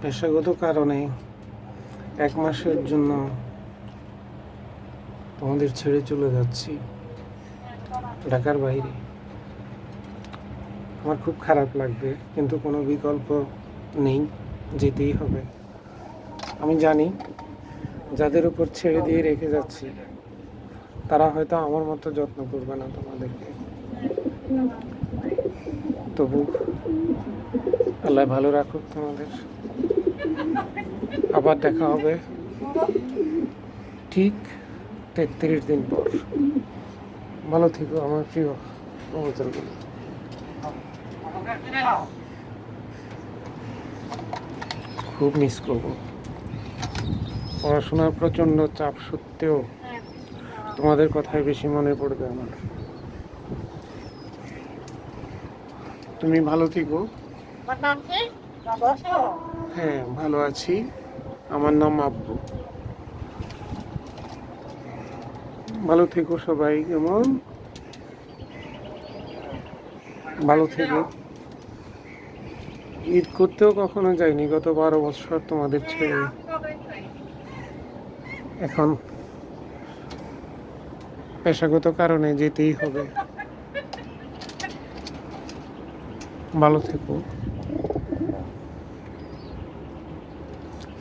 পেশাগত কারণে এক মাসের জন্য তোমাদের ছেড়ে চলে যাচ্ছি ঢাকার বাইরে। আমার খুব খারাপ লাগবে, কিন্তু কোনো বিকল্প নেই, যেতেই হবে। আমি জানি যাদের উপর ছেড়ে দিয়ে রেখে যাচ্ছি, তারা হয়তো আমার মতো যত্ন করবে না তোমাদেরকে। তবু আল্লাহ ভালো রাখুক তোমাদের। আবার দেখা হবে ঠিক তেত্রিশ দিন পর। ভালো থেকো আমার প্রিয় কবুতরগুলো খুব মিস করব। পড়াশোনার প্রচণ্ড চাপ সত্ত্বেও তোমাদের কথাই বেশি মনে পড়বে আমার। তুমি ভালো থেকো। হ্যাঁ ভালো আছি। আমার নাম আব্বু। ভালো থেকো সবাই কেমন? ভালো থেকো। ঈদ করতেও কখনো যাইনি গত বারো বছর তোমাদের ছেড়ে। এখন পেশাগত কারণে যেতেই হবে। ভালো থেকো।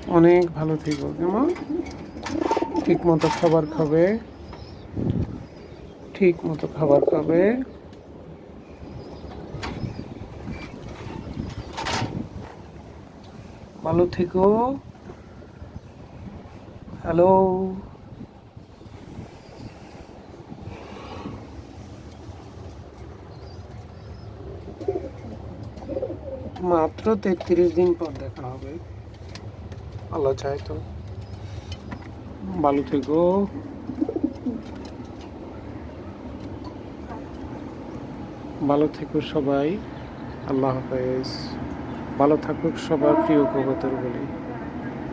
অনেক ভালো থেকো, কেমন? ঠিক মতো খাবার খাবে। ঠিক মতো খাবার খাবে। ভালো থেকো। হ্যালো মাত্র তেত্রিশ দিন পর দেখা হবে। আল্লাহ চাই তো। ভালো থেকো। ভালো থেকো সবাই। আল্লাহ হাফেজ। ভালো থাকুক সবার প্রিয় কবতর বলি